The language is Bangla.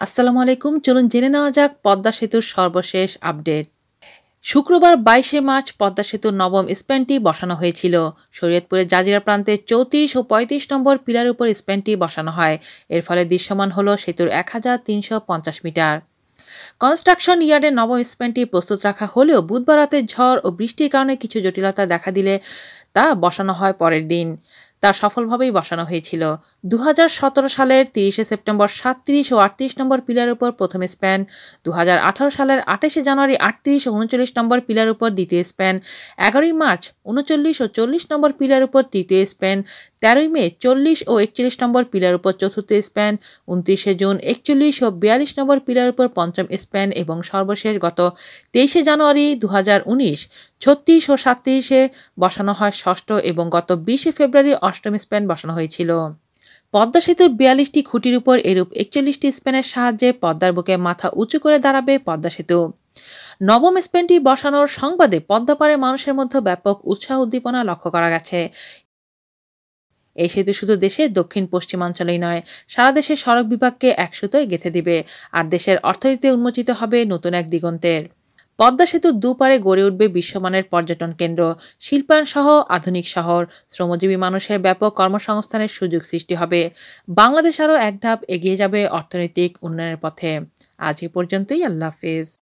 আসসালামু আলাইকুম। চলুন জেনে নেওয়া যাক পদ্মা সেতুর সর্বশেষ আপডেট। শুক্রবার বাইশে মার্চ পদ্মা সেতুর নবম স্প্যানটি বসানো হয়েছিল। শরীয়তপুরের জাজিরা প্রান্তে চৌত্রিশ ও পঁয়ত্রিশ নম্বর পিলার উপর স্প্যানটি বসানো হয়। এর ফলে দৃশ্যমান হল সেতুর এক হাজার তিনশো পঞ্চাশ মিটার। কনস্ট্রাকশন ইয়ার্ডে নবম স্প্যানটি প্রস্তুত রাখা হলেও বুধবার রাতে ঝড় ও বৃষ্টির কারণে কিছু জটিলতা দেখা দিলে তা বসানো হয় পরের দিন। তা সফলভাবেই বসানো হয়েছিল। দু হাজার সতেরো সালের তিরিশে সেপ্টেম্বর সাতত্রিশ ও আটত্রিশ নম্বর পিলার উপর প্রথম স্প্যান দু হাজার আঠারো সালের আঠাশে জানুয়ারি আটত্রিশ ও উনচল্লিশ নম্বর পিলার উপর দ্বিতীয় স্প্যান, এগারোই মার্চ উনচল্লিশ ও চল্লিশ নম্বর পিলার উপর তৃতীয় স্প্যান, তেরোই মে চল্লিশ ও একচল্লিশ নম্বর পিলার উপর চতুর্থ স্প্যান, উনত্রিশে জুন একচল্লিশ ও বিয়াল্লিশ নম্বর পিলার উপর পঞ্চম স্প্যান এবং সর্বশেষ গত তেইশে জানুয়ারি দু হাজার উনিশ ছত্রিশ ও সাতত্রিশে বসানো হয় ষষ্ঠ এবং গত বিশে ফেব্রুয়ারি অষ্টম স্প্যান বসানো হয়েছিল। পদ্মা সেতুর বিয়াল্লিশটি খুঁটির উপর এরূপ একচল্লিশটি স্প্যানের সাহায্যে পদ্মার বুকে মাথা উঁচু করে দাঁড়াবে পদ্মা সেতু। নবম স্প্যানটি বসানোর সংবাদে পদ্মাপাড়ের মানুষের মধ্যে ব্যাপক উৎসাহ উদ্দীপনা লক্ষ্য করা গেছে। এই সেতু শুধু দেশের দক্ষিণ পশ্চিমাঞ্চলেই নয়, সারা দেশের সড়ক বিভাগকে একসুতোয় গেঁথে দিবে, আর দেশের অর্থনীতিতে উন্মোচিত হবে নতুন এক দিগন্তের। পদ্মা সেতুর দুপারে গড়ে উঠবে বিশ্বমানের পর্যটন কেন্দ্র। শিল্পায়ন সহ আধুনিক শহর। শ্রমজীবী মানুষের ব্যাপক কর্মসংস্থানের সুযোগ সৃষ্টি হবে। বাংলাদেশ আরও এক ধাপ এগিয়ে যাবে অর্থনৈতিক উন্নয়নের পথে। আজ এ পর্যন্তই। আল্লাহ হাফেজ।